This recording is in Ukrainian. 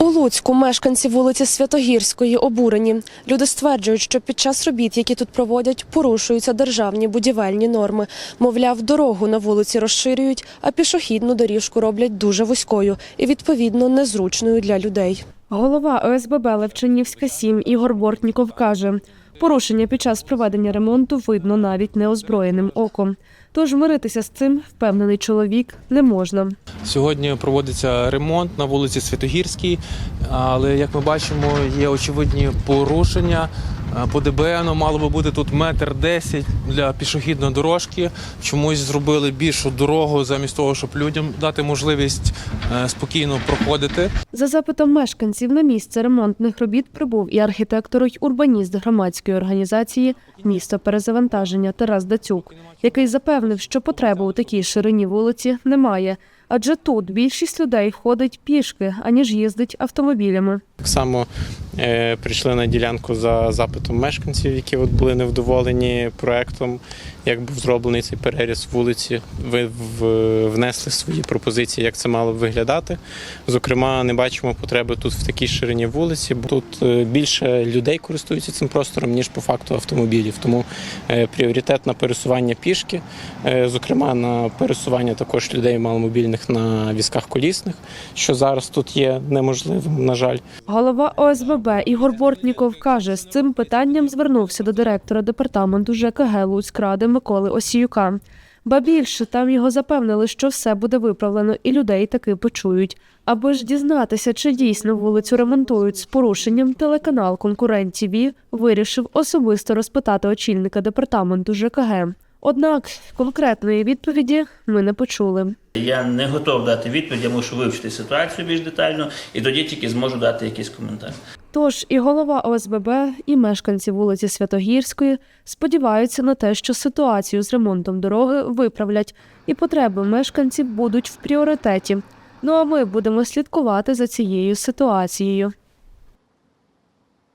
У Луцьку мешканці вулиці Святогірської обурені. Люди стверджують, що під час робіт, які тут проводять, порушуються державні будівельні норми. Мовляв, дорогу на вулиці розширюють, а пішохідну доріжку роблять дуже вузькою і відповідно незручною для людей. Голова ОСББ Левчинівська 7 Ігор Бортніков каже, порушення під час проведення ремонту видно навіть неозброєним оком. Тож миритися з цим, впевнений чоловік, не можна. Сьогодні проводиться ремонт на вулиці Святогірській, але як ми бачимо, є очевидні порушення. Е, По ДБНу мало би бути тут метр десять для пішохідної дорожки. Чомусь зробили більшу дорогу замість того, щоб людям дати можливість е, спокійно проходити. За запитом мешканців на місце ремонтних робіт прибув і архітектор, й урбаніст громадської організації місто перезавантаження Тарас Дацюк, який запевнив, що потреби у такій ширині вулиці немає, адже тут більшість людей ходить пішки, аніж їздить автомобілями. Так само прийшли на ділянку за запитом мешканців, які от були невдоволені проектом, як був зроблений цей переріз вулиці. Ви внесли свої пропозиції, як це мало б виглядати. Зокрема, не бачимо потреби тут в такій ширині вулиці, бо тут е, більше людей користуються цим простором, ніж по факту автомобілів. Тому е, пріоритет на пересування пішки, е, зокрема на пересування також людей маломобільних на візках колісних, що зараз тут є неможливим, на жаль. Голова ОСББ Ігор Бортніков каже, з цим питанням звернувся до директора департаменту ЖКГ Луцькради Миколи Осіюка. Ба більше там його запевнили, що все буде виправлено, і людей таки почують. Аби ж дізнатися, чи дійсно вулицю ремонтують з порушенням, телеканал Конкурент ТІВІ вирішив особисто розпитати очільника департаменту ЖКГ. Однак конкретної відповіді ми не почули. Я не готов дати відповідь, я мушу вивчити ситуацію більш детально, і тоді тільки зможу дати якийсь коментар. Тож і голова ОСББ, і мешканці вулиці Святогірської сподіваються на те, що ситуацію з ремонтом дороги виправлять, і потреби мешканців будуть в пріоритеті. Ну а ми будемо слідкувати за цією ситуацією.